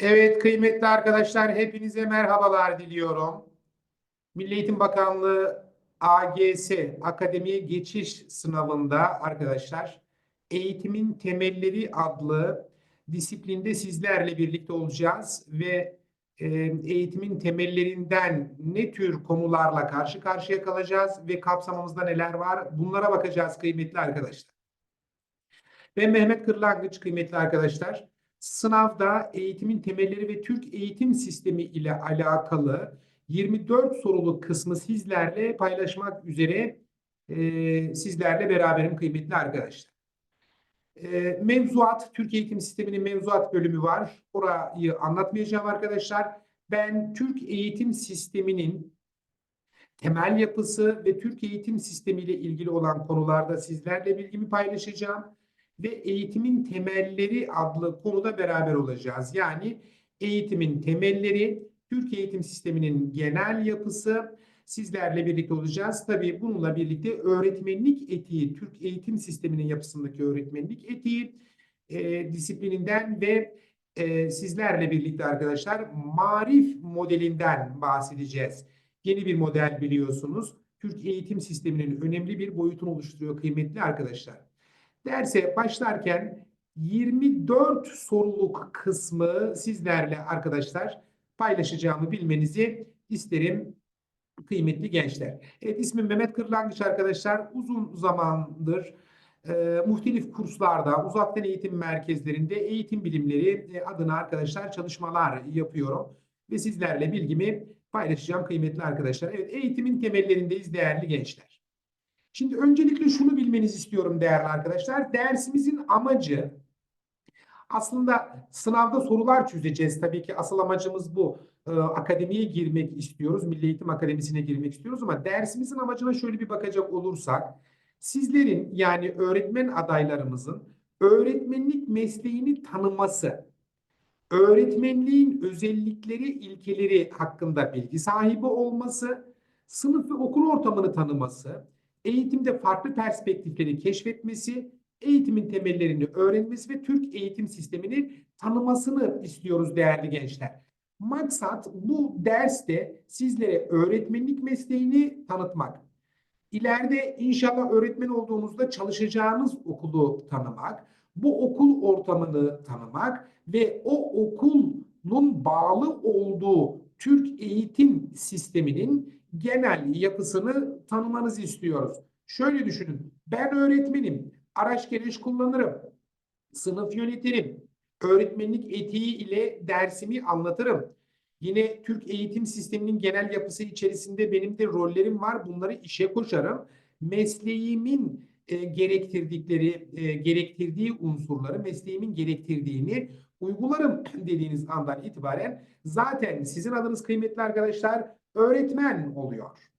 Evet kıymetli arkadaşlar hepinize merhabalar diliyorum. Milli Eğitim Bakanlığı AGS Akademiye Geçiş Sınavında arkadaşlar Eğitimin Temelleri adlı disiplinde sizlerle birlikte olacağız ve e, eğitimin temellerinden ne tür konularla karşı karşıya kalacağız ve kapsamımızda neler var bunlara bakacağız kıymetli arkadaşlar. Ben Mehmet Kırlangıç kıymetli arkadaşlar. Sınavda eğitimin temelleri ve Türk eğitim sistemi ile alakalı 24 sorulu kısmı sizlerle paylaşmak üzere e, sizlerle beraberim kıymetli arkadaşlar. E, mevzuat, Türk eğitim sisteminin mevzuat bölümü var. Orayı anlatmayacağım arkadaşlar. Ben Türk eğitim sisteminin temel yapısı ve Türk eğitim sistemi ile ilgili olan konularda sizlerle bilgimi paylaşacağım ve eğitimin temelleri adlı konuda beraber olacağız. Yani eğitimin temelleri, Türk eğitim sisteminin genel yapısı sizlerle birlikte olacağız. Tabii bununla birlikte öğretmenlik etiği, Türk eğitim sisteminin yapısındaki öğretmenlik etiği e, disiplininden ve e, sizlerle birlikte arkadaşlar marif modelinden bahsedeceğiz. Yeni bir model biliyorsunuz. Türk eğitim sisteminin önemli bir boyutunu oluşturuyor kıymetli arkadaşlar. Derse başlarken 24 soruluk kısmı sizlerle arkadaşlar paylaşacağımı bilmenizi isterim kıymetli gençler. Evet ismim Mehmet Kırlangıç arkadaşlar. Uzun zamandır e, muhtelif kurslarda, uzaktan eğitim merkezlerinde eğitim bilimleri e, adına arkadaşlar çalışmalar yapıyorum. Ve sizlerle bilgimi paylaşacağım kıymetli arkadaşlar. Evet eğitimin temellerindeyiz değerli gençler. Şimdi öncelikle şunu bilmenizi istiyorum değerli arkadaşlar. Dersimizin amacı aslında sınavda sorular çözeceğiz. Tabii ki asıl amacımız bu. Ee, akademiye girmek istiyoruz. Milli Eğitim Akademisi'ne girmek istiyoruz ama dersimizin amacına şöyle bir bakacak olursak sizlerin yani öğretmen adaylarımızın öğretmenlik mesleğini tanıması, öğretmenliğin özellikleri, ilkeleri hakkında bilgi sahibi olması, sınıf ve okul ortamını tanıması, eğitimde farklı perspektifleri keşfetmesi, eğitimin temellerini öğrenmesi ve Türk eğitim sistemini tanımasını istiyoruz değerli gençler. Maksat bu derste sizlere öğretmenlik mesleğini tanıtmak. İleride inşallah öğretmen olduğunuzda çalışacağınız okulu tanımak, bu okul ortamını tanımak ve o okulun bağlı olduğu Türk eğitim sisteminin genel yapısını tanımanızı istiyoruz. Şöyle düşünün. Ben öğretmenim. Araç gereç kullanırım. Sınıf yönetirim. Öğretmenlik etiği ile dersimi anlatırım. Yine Türk eğitim sisteminin genel yapısı içerisinde benim de rollerim var. Bunları işe koşarım. Mesleğimin e, gerektirdikleri, e, gerektirdiği unsurları, mesleğimin gerektirdiğini uygularım dediğiniz andan itibaren zaten sizin adınız kıymetli arkadaşlar öğretmen oluyor.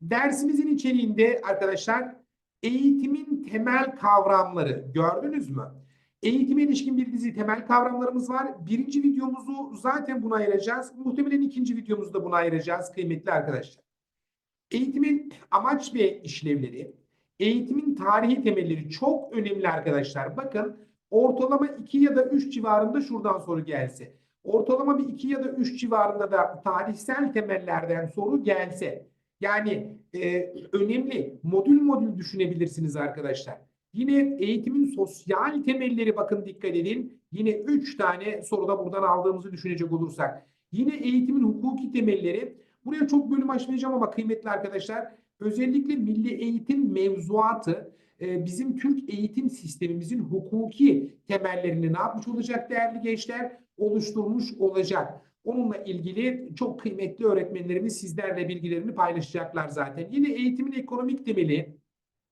Dersimizin içeriğinde arkadaşlar eğitimin temel kavramları gördünüz mü? Eğitime ilişkin bir dizi temel kavramlarımız var. Birinci videomuzu zaten buna ayıracağız. Muhtemelen ikinci videomuzu da buna ayıracağız kıymetli arkadaşlar. Eğitimin amaç ve işlevleri, eğitimin tarihi temelleri çok önemli arkadaşlar. Bakın ortalama 2 ya da 3 civarında şuradan soru gelse. Ortalama bir 2 ya da 3 civarında da tarihsel temellerden soru gelse. Yani e, önemli modül modül düşünebilirsiniz arkadaşlar. Yine eğitimin sosyal temelleri bakın dikkat edin. Yine 3 tane soruda buradan aldığımızı düşünecek olursak. Yine eğitimin hukuki temelleri. Buraya çok bölüm açmayacağım ama kıymetli arkadaşlar özellikle milli eğitim mevzuatı e, bizim Türk eğitim sistemimizin hukuki temellerini ne yapmış olacak değerli gençler? Oluşturmuş olacak. Onunla ilgili çok kıymetli öğretmenlerimiz sizlerle bilgilerini paylaşacaklar zaten. Yine eğitimin ekonomik temeli,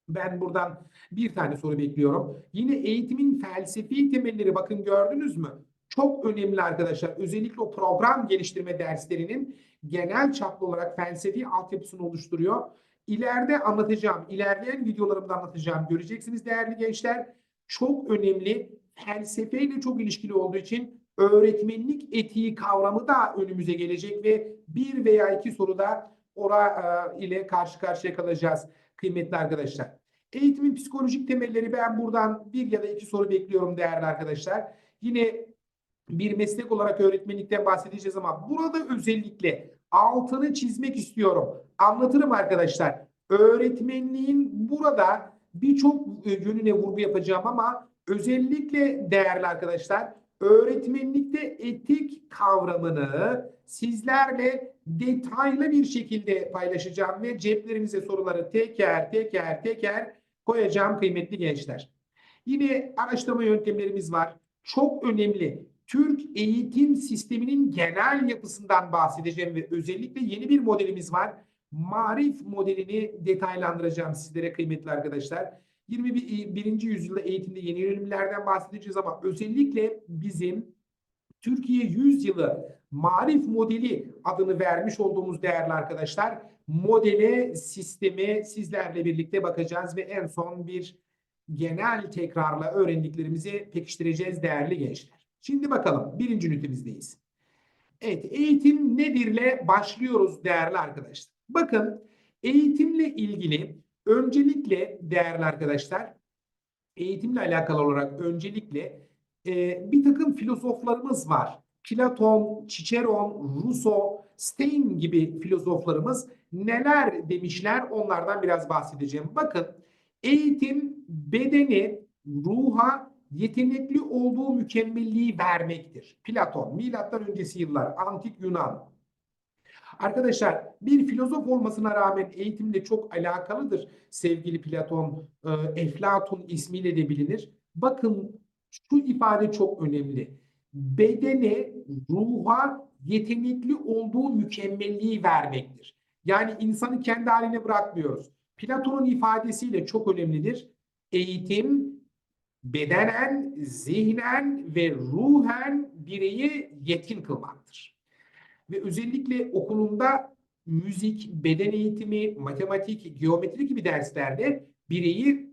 ben buradan bir tane soru bekliyorum. Yine eğitimin felsefi temelleri bakın gördünüz mü? Çok önemli arkadaşlar. Özellikle o program geliştirme derslerinin genel çaplı olarak felsefi altyapısını oluşturuyor. İleride anlatacağım, ilerleyen videolarımda anlatacağım. Göreceksiniz değerli gençler. Çok önemli, felsefeyle çok ilişkili olduğu için öğretmenlik etiği kavramı da önümüze gelecek ve bir veya iki soruda ora e, ile karşı karşıya kalacağız kıymetli arkadaşlar. Eğitimin psikolojik temelleri ben buradan bir ya da iki soru bekliyorum değerli arkadaşlar. Yine bir meslek olarak öğretmenlikten bahsedeceğiz ama burada özellikle altını çizmek istiyorum. Anlatırım arkadaşlar. Öğretmenliğin burada birçok yönüne vurgu yapacağım ama özellikle değerli arkadaşlar öğretmenlikte etik kavramını sizlerle detaylı bir şekilde paylaşacağım ve ceplerinize soruları teker teker teker koyacağım kıymetli gençler. Yine araştırma yöntemlerimiz var. Çok önemli. Türk eğitim sisteminin genel yapısından bahsedeceğim ve özellikle yeni bir modelimiz var. Marif modelini detaylandıracağım sizlere kıymetli arkadaşlar. 21. yüzyılda eğitimde yeni yönelimlerden bahsedeceğiz ama özellikle bizim Türkiye 100 yılı marif modeli adını vermiş olduğumuz değerli arkadaşlar modele, sisteme sizlerle birlikte bakacağız ve en son bir genel tekrarla öğrendiklerimizi pekiştireceğiz değerli gençler. Şimdi bakalım birinci ünitemizdeyiz. Evet eğitim nedirle başlıyoruz değerli arkadaşlar. Bakın eğitimle ilgili öncelikle değerli arkadaşlar eğitimle alakalı olarak öncelikle e, bir takım filozoflarımız var. Platon, Ciceron, Rousseau, Stein gibi filozoflarımız neler demişler onlardan biraz bahsedeceğim. Bakın eğitim bedeni ruha yetenekli olduğu mükemmelliği vermektir. Platon, milattan öncesi yıllar, antik Yunan. Arkadaşlar bir filozof olmasına rağmen eğitimle çok alakalıdır. Sevgili Platon, e, Eflatun ismiyle de bilinir. Bakın şu ifade çok önemli. Bedene, ruha yetenekli olduğu mükemmelliği vermektir. Yani insanı kendi haline bırakmıyoruz. Platon'un ifadesiyle çok önemlidir. Eğitim bedenen, zihnen ve ruhen bireyi yetkin kılmaktır. Ve özellikle okulunda müzik, beden eğitimi, matematik, geometri gibi derslerde bireyi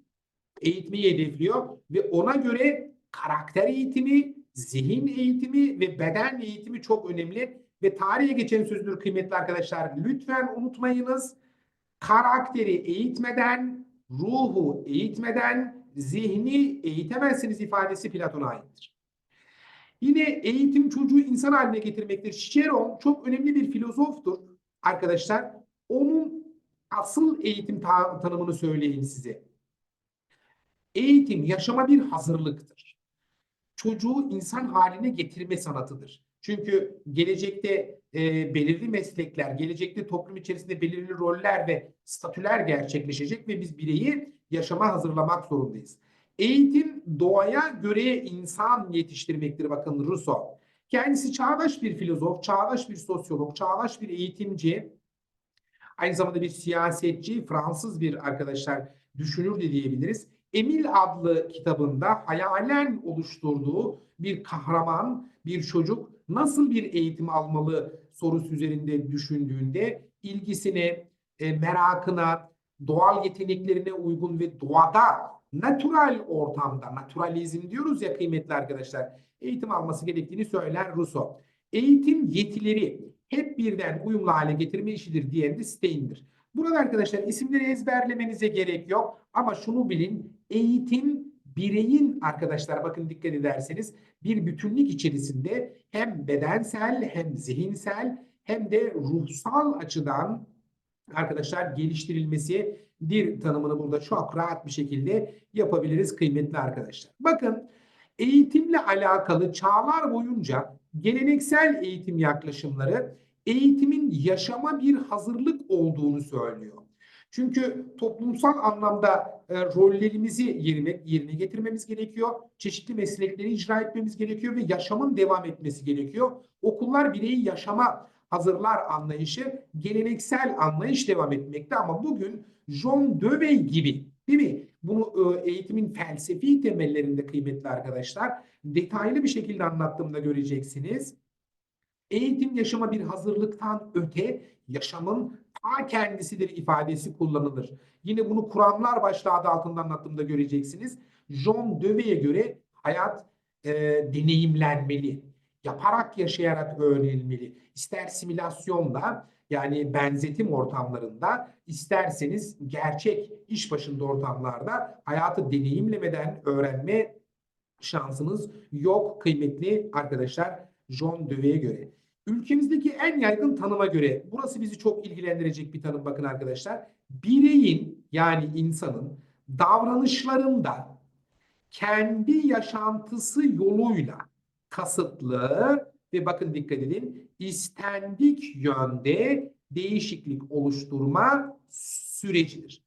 eğitmeyi hedefliyor ve ona göre karakter eğitimi, zihin eğitimi ve beden eğitimi çok önemli ve tarihe geçen sözdür kıymetli arkadaşlar. Lütfen unutmayınız. Karakteri eğitmeden, ruhu eğitmeden, zihni eğitemezsiniz ifadesi Platon'a aittir. Yine eğitim çocuğu insan haline getirmektir. Ciceron çok önemli bir filozoftur arkadaşlar. Onun asıl eğitim ta tanımını söyleyeyim size. Eğitim yaşama bir hazırlıktır. Çocuğu insan haline getirme sanatıdır. Çünkü gelecekte e, belirli meslekler, gelecekte toplum içerisinde belirli roller ve statüler gerçekleşecek ve biz bireyi yaşama hazırlamak zorundayız. Eğitim doğaya göre insan yetiştirmektir bakın Rousseau. Kendisi çağdaş bir filozof, çağdaş bir sosyolog, çağdaş bir eğitimci, aynı zamanda bir siyasetçi, Fransız bir arkadaşlar düşünür de diyebiliriz. Emil adlı kitabında hayalen oluşturduğu bir kahraman, bir çocuk nasıl bir eğitim almalı sorusu üzerinde düşündüğünde ilgisine, e, merakına, doğal yeteneklerine uygun ve doğada, natural ortamda, naturalizm diyoruz ya kıymetli arkadaşlar, eğitim alması gerektiğini söyler Rousseau. Eğitim yetileri hep birden uyumlu hale getirme işidir diyen de Stein'dir. Burada arkadaşlar isimleri ezberlemenize gerek yok ama şunu bilin eğitim bireyin arkadaşlar bakın dikkat ederseniz bir bütünlük içerisinde hem bedensel hem zihinsel hem de ruhsal açıdan arkadaşlar geliştirilmesi bir tanımını burada çok rahat bir şekilde yapabiliriz kıymetli arkadaşlar. Bakın eğitimle alakalı çağlar boyunca geleneksel eğitim yaklaşımları eğitimin yaşama bir hazırlık olduğunu söylüyor. Çünkü toplumsal anlamda e, rollerimizi yerine, yerine getirmemiz gerekiyor. Çeşitli meslekleri icra etmemiz gerekiyor ve yaşamın devam etmesi gerekiyor. Okullar bireyi yaşama hazırlar anlayışı geleneksel anlayış devam etmekte ama bugün John Dewey gibi değil mi? Bunu e, eğitimin felsefi temellerinde kıymetli arkadaşlar detaylı bir şekilde anlattığımda göreceksiniz. Eğitim yaşama bir hazırlıktan öte yaşamın ta kendisidir ifadesi kullanılır. Yine bunu Kur'anlar başlığı adı altında anlattığımda göreceksiniz. John Dewey'e göre hayat e, deneyimlenmeli. Yaparak yaşayarak öğrenilmeli. İster simülasyonda yani benzetim ortamlarında isterseniz gerçek iş başında ortamlarda hayatı deneyimlemeden öğrenme şansınız yok kıymetli arkadaşlar John Dewey'e göre. Ülkemizdeki en yaygın tanıma göre burası bizi çok ilgilendirecek bir tanım bakın arkadaşlar. Bireyin yani insanın davranışlarında kendi yaşantısı yoluyla kasıtlı ve bakın dikkat edin istendik yönde değişiklik oluşturma sürecidir.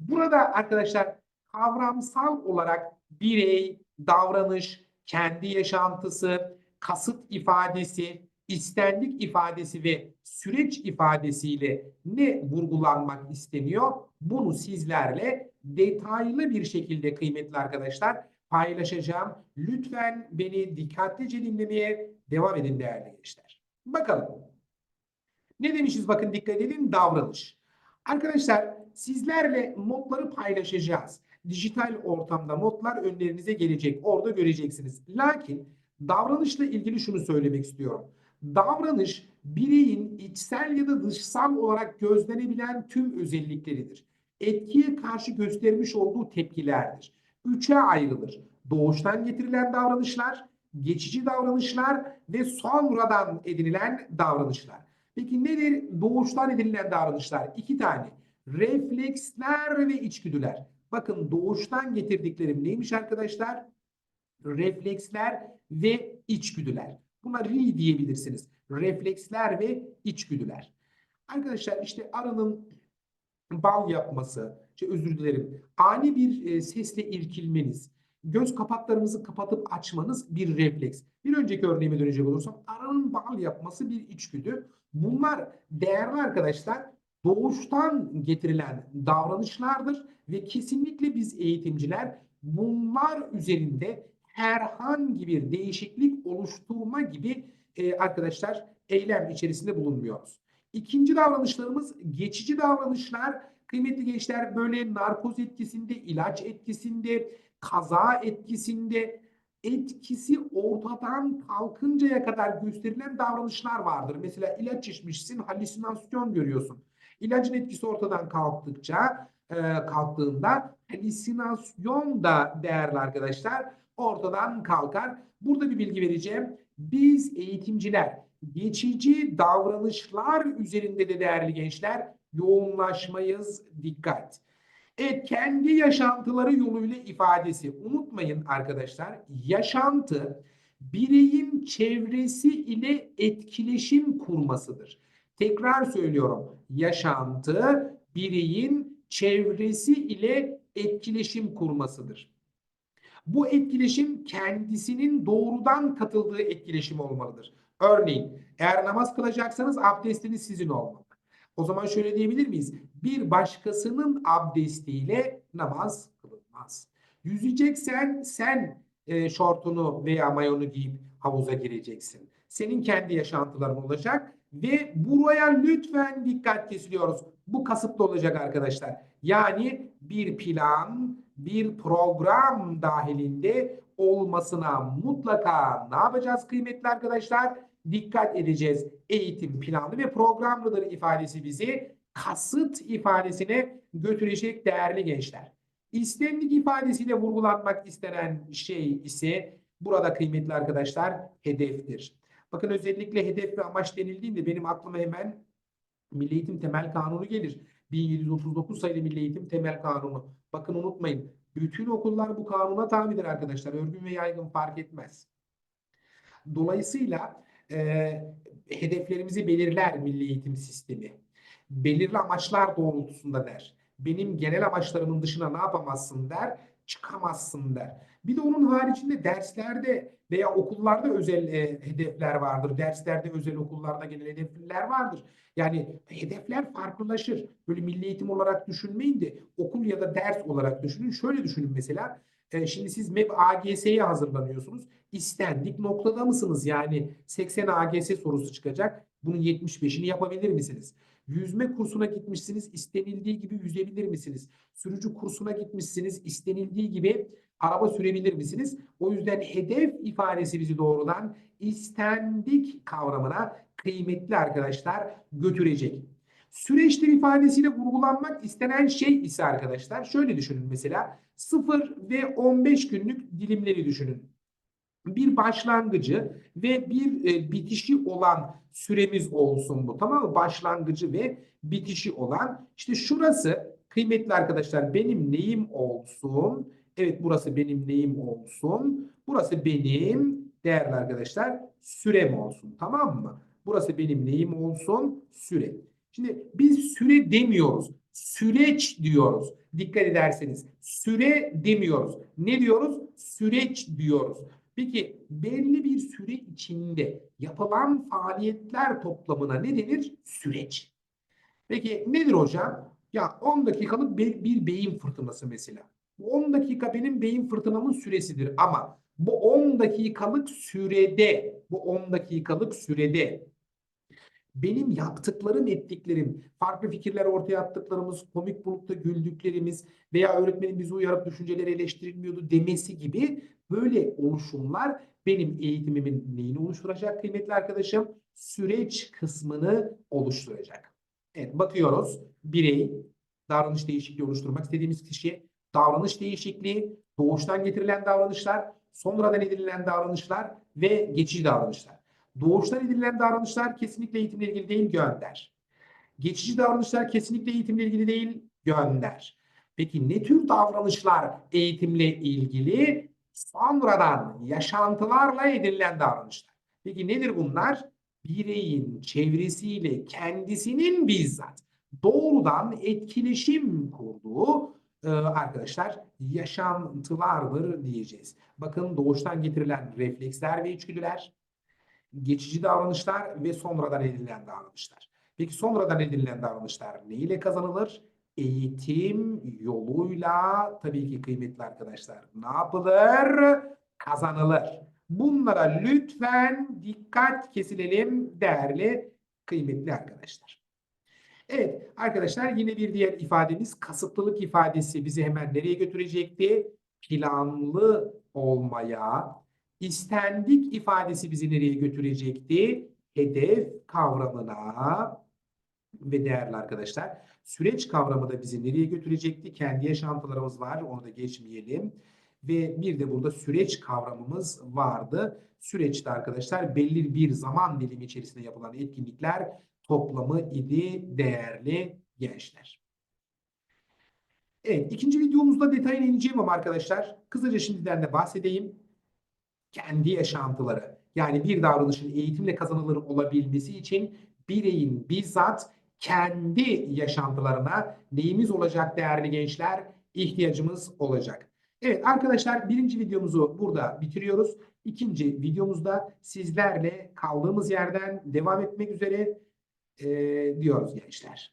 Burada arkadaşlar kavramsal olarak birey, davranış, kendi yaşantısı, kasıt ifadesi, istendik ifadesi ve süreç ifadesiyle ne vurgulanmak isteniyor? Bunu sizlerle detaylı bir şekilde kıymetli arkadaşlar paylaşacağım. Lütfen beni dikkatlice dinlemeye devam edin değerli gençler. Bakalım. Ne demişiz bakın dikkat edin davranış. Arkadaşlar sizlerle notları paylaşacağız. Dijital ortamda notlar önlerinize gelecek. Orada göreceksiniz. Lakin davranışla ilgili şunu söylemek istiyorum. Davranış bireyin içsel ya da dışsal olarak gözlenebilen tüm özellikleridir. Etkiye karşı göstermiş olduğu tepkilerdir. Üçe ayrılır. Doğuştan getirilen davranışlar, geçici davranışlar ve sonradan edinilen davranışlar. Peki nedir doğuştan edinilen davranışlar? İki tane. Refleksler ve içgüdüler. Bakın doğuştan getirdiklerim neymiş arkadaşlar? Refleksler ve içgüdüler. Buna RI diyebilirsiniz. Refleksler ve içgüdüler. Arkadaşlar işte arının bal yapması, işte özür dilerim, ani bir e, sesle irkilmeniz, göz kapaklarınızı kapatıp açmanız bir refleks. Bir önceki örneğime dönecek olursam arının bal yapması bir içgüdü. Bunlar değerli arkadaşlar doğuştan getirilen davranışlardır ve kesinlikle biz eğitimciler bunlar üzerinde herhangi bir değişiklik oluşturma gibi e, arkadaşlar eylem içerisinde bulunmuyoruz. İkinci davranışlarımız geçici davranışlar. Kıymetli gençler böyle narkoz etkisinde, ilaç etkisinde, kaza etkisinde etkisi ortadan kalkıncaya kadar gösterilen davranışlar vardır. Mesela ilaç içmişsin, halüsinasyon görüyorsun. İlacın etkisi ortadan kalktıkça, e, kalktığında halüsinasyon da değerli arkadaşlar ortadan kalkar. Burada bir bilgi vereceğim. Biz eğitimciler geçici davranışlar üzerinde de değerli gençler yoğunlaşmayız. Dikkat. Evet kendi yaşantıları yoluyla ifadesi. Unutmayın arkadaşlar yaşantı bireyin çevresi ile etkileşim kurmasıdır. Tekrar söylüyorum. Yaşantı bireyin çevresi ile etkileşim kurmasıdır. Bu etkileşim kendisinin doğrudan katıldığı etkileşim olmalıdır. Örneğin eğer namaz kılacaksanız abdestiniz sizin olmalı. O zaman şöyle diyebilir miyiz? Bir başkasının abdestiyle namaz kılınmaz. Yüzeceksen sen e, şortunu veya mayonu giyip havuza gireceksin. Senin kendi yaşantıların olacak ve buraya lütfen dikkat kesiliyoruz. Bu kasıtlı olacak arkadaşlar. Yani bir plan, bir program dahilinde olmasına mutlaka ne yapacağız kıymetli arkadaşlar? Dikkat edeceğiz. Eğitim planlı ve programlıdır ifadesi bizi kasıt ifadesine götürecek değerli gençler. İstenlik ifadesiyle vurgulanmak istenen şey ise burada kıymetli arkadaşlar hedeftir. Bakın özellikle hedef ve amaç denildiğinde benim aklıma hemen Milli Eğitim Temel Kanunu gelir. 1739 sayılı Milli Eğitim Temel Kanunu. Bakın unutmayın. Bütün okullar bu kanuna tabidir arkadaşlar. Örgün ve yaygın fark etmez. Dolayısıyla e, hedeflerimizi belirler Milli Eğitim Sistemi. Belirli amaçlar doğrultusunda der. Benim genel amaçlarımın dışına ne yapamazsın der, çıkamazsın der. Bir de onun haricinde derslerde veya okullarda özel e, hedefler vardır. Derslerde özel okullarda genel hedefler vardır. Yani hedefler farklılaşır. Böyle milli eğitim olarak düşünmeyin de okul ya da ders olarak düşünün. Şöyle düşünün mesela. E, şimdi siz MEP AGS'ye hazırlanıyorsunuz. İstendik noktada mısınız? Yani 80 AGS sorusu çıkacak. Bunun 75'ini yapabilir misiniz? Yüzme kursuna gitmişsiniz, istenildiği gibi yüzebilir misiniz? Sürücü kursuna gitmişsiniz, istenildiği gibi araba sürebilir misiniz? O yüzden hedef ifadesi bizi doğrudan istendik kavramına kıymetli arkadaşlar götürecek. Süreçtir ifadesiyle vurgulanmak istenen şey ise arkadaşlar şöyle düşünün mesela 0 ve 15 günlük dilimleri düşünün. Bir başlangıcı ve bir e, bitişi olan süremiz olsun bu tamam mı? Başlangıcı ve bitişi olan işte şurası kıymetli arkadaşlar benim neyim olsun? Evet burası benim neyim olsun? Burası benim değerli arkadaşlar sürem olsun tamam mı? Burası benim neyim olsun? Süre. Şimdi biz süre demiyoruz. Süreç diyoruz. Dikkat ederseniz süre demiyoruz. Ne diyoruz? Süreç diyoruz. Peki belli bir süre içinde yapılan faaliyetler toplamına ne denir? Süreç. Peki nedir hocam? Ya 10 dakikalık bir, bir beyin fırtınası mesela. Bu 10 dakika benim beyin fırtınamın süresidir ama bu 10 dakikalık sürede, bu 10 dakikalık sürede benim yaptıklarım, ettiklerim, farklı fikirler ortaya attıklarımız, komik bulup güldüklerimiz veya öğretmenin bizi uyarıp düşünceleri eleştirilmiyordu demesi gibi böyle oluşumlar benim eğitimimin neyini oluşturacak kıymetli arkadaşım? Süreç kısmını oluşturacak. Evet bakıyoruz. Birey, davranış değişikliği oluşturmak istediğimiz kişi, davranış değişikliği, doğuştan getirilen davranışlar, sonradan edinilen davranışlar ve geçici davranışlar. Doğuştan edinilen davranışlar kesinlikle eğitimle ilgili değil, gönder. Geçici davranışlar kesinlikle eğitimle ilgili değil, gönder. Peki ne tür davranışlar eğitimle ilgili? Sonradan yaşantılarla edinilen davranışlar. Peki nedir bunlar? Bireyin çevresiyle kendisinin bizzat doğrudan etkileşim kurduğu e, arkadaşlar yaşantılardır diyeceğiz. Bakın doğuştan getirilen refleksler ve içgüdüler, geçici davranışlar ve sonradan edinilen davranışlar. Peki sonradan edinilen davranışlar ne ile kazanılır? Eğitim yoluyla tabii ki kıymetli arkadaşlar ne yapılır? Kazanılır. Bunlara lütfen dikkat kesilelim değerli kıymetli arkadaşlar. Evet arkadaşlar yine bir diğer ifademiz kasıtlılık ifadesi bizi hemen nereye götürecekti? Planlı olmaya, istendik ifadesi bizi nereye götürecekti? Hedef kavramına ve değerli arkadaşlar süreç kavramı da bizi nereye götürecekti? Kendi yaşantılarımız var onu da geçmeyelim. Ve bir de burada süreç kavramımız vardı. Süreçte arkadaşlar belli bir zaman dilimi içerisinde yapılan etkinlikler toplamı idi değerli gençler. Evet ikinci videomuzda detayına ineceğim ama arkadaşlar kısaca şimdiden de bahsedeyim. Kendi yaşantıları yani bir davranışın eğitimle kazanılır olabilmesi için bireyin bizzat kendi yaşantılarına neyimiz olacak değerli gençler? İhtiyacımız olacak. Evet arkadaşlar birinci videomuzu burada bitiriyoruz. İkinci videomuzda sizlerle kaldığımız yerden devam etmek üzere e, diyoruz gençler.